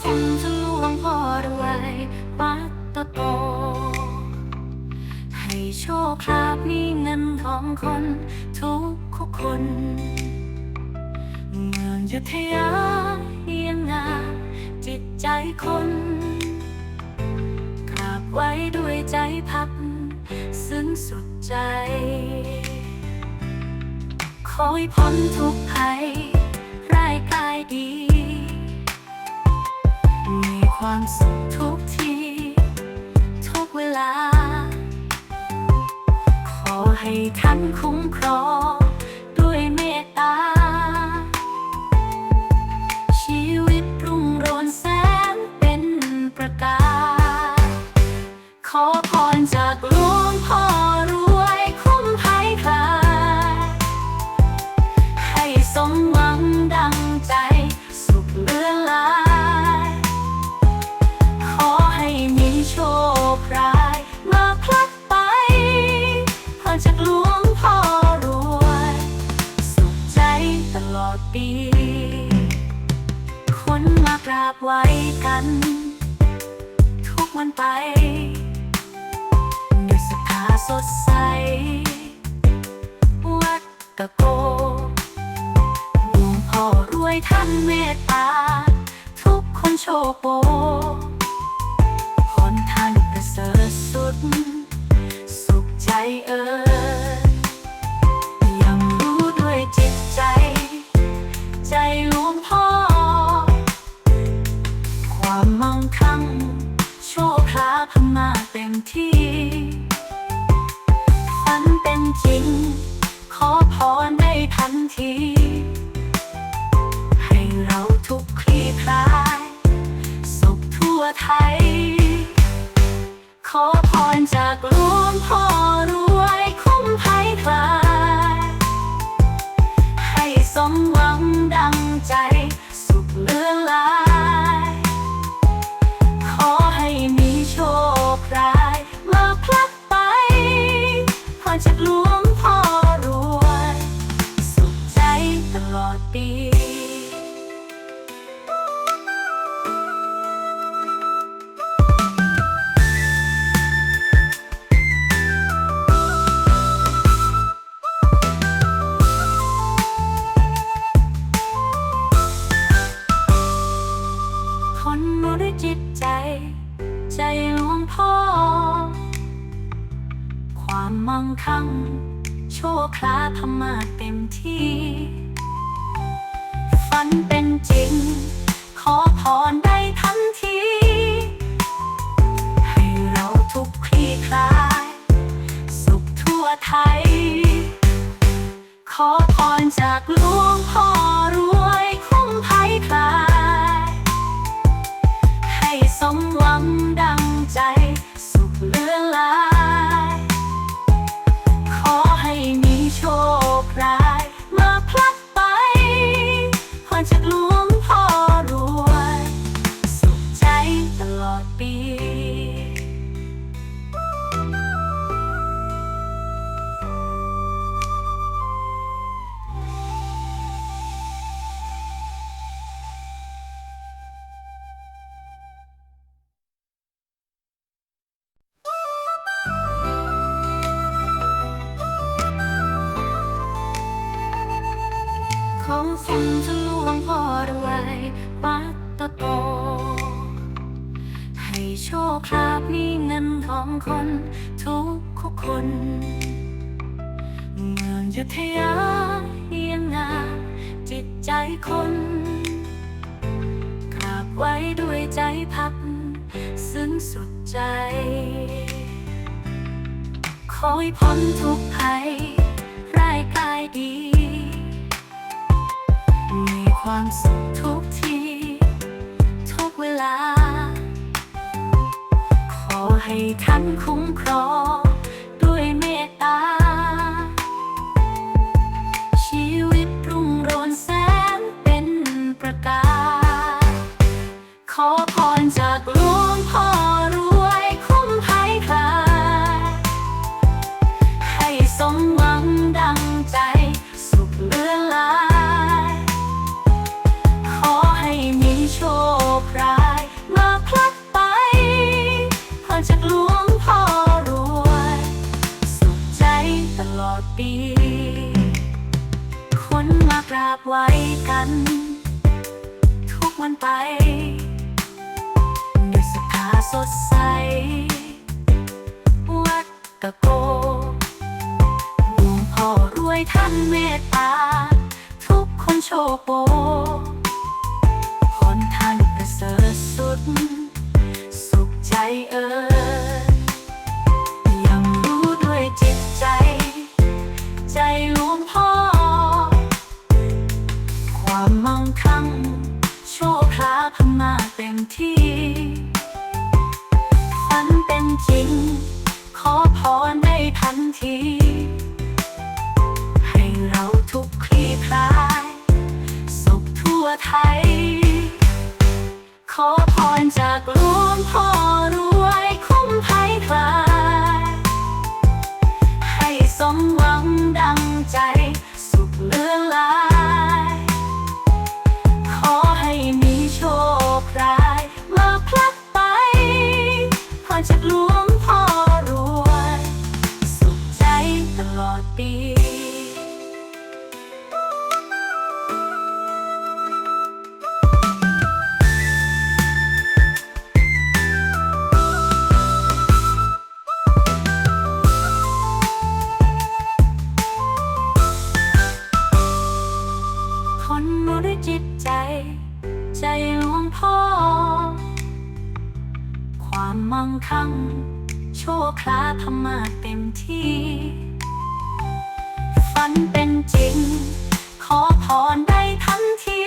ฝนจะลวงพ่อรวยวัดตะโกให้โชคลาภมีเงินทองคนทุกคนเมืองยุทธยาเยียงงาจิตใจคนกราบไว้ด้วยใจพัก ซึ้งสุดใจ คอยพ้นทุกภัยร่ายกายดี ความสุขทุกที ทุกเวลา ขอให้ท่านคุ้มครองด้วยเมตตา ชีวิตรุ่งโรจน์แสนเป็นประกาศขอพรจาก สดใส วัดตะโกหลวงพ่อรวยท่านเมตตา ทุกคนโชคโปคนทานประเสริฐสุด สุขใจเอ่ย จากหลวงพ่อรวยคุ้มภัยคลาย ให้สมหวังดังใจสุขเหลือลาย ขอให้มีโชคร้ายมาพลัดไปพอจากหลวง โชคลาภมาเต็มที่ ฝันเป็นจริง ขอพรได้ทันที ให้เราทุกคลี่คลาย สุขทั่วไทย ขอพรจากหลวงพ่อรวยคุ้มภัยคลาย ให้สมหวังดังใจ สุขเลือลา ของฝนจะหลวงพ่อรวยวัดตะโก ให้โชคลาภมีเงินทองคน ทุกคนเมืองยุทธยาเยียงงาจิตใจคนกราบไว้ด้วยใจพัก ซึ้งสุดใจ คอยพ้นทุกภัยร่ายกายดี ความสุขทุกที ทุกเวลา ขอให้ท่านคุ้มครองากไว้กัน ทุกวันไปด้วยศรัทธาสดใส วัดตะโกหลวงพ่อรวยท่านเมตตา ทุกคนโชคโปคนท่านประเสริฐสุด สุขใจเอ่ย คลามาเต็มที่ ฝันเป็นจริง ขอพรได้ทันที ให้เราทุกคลี่คลายสุขทั่วไทย ขอพรจากหลวงพ่อรวยคุ้มภัยคลาย ให้สมหวังดังใจ สุขเลือหลา ใจหลวงพ่อ ความมั่งคั่ง โชคลาภมาเต็มที่ ฝันเป็นจริง ขอพรได้ทันที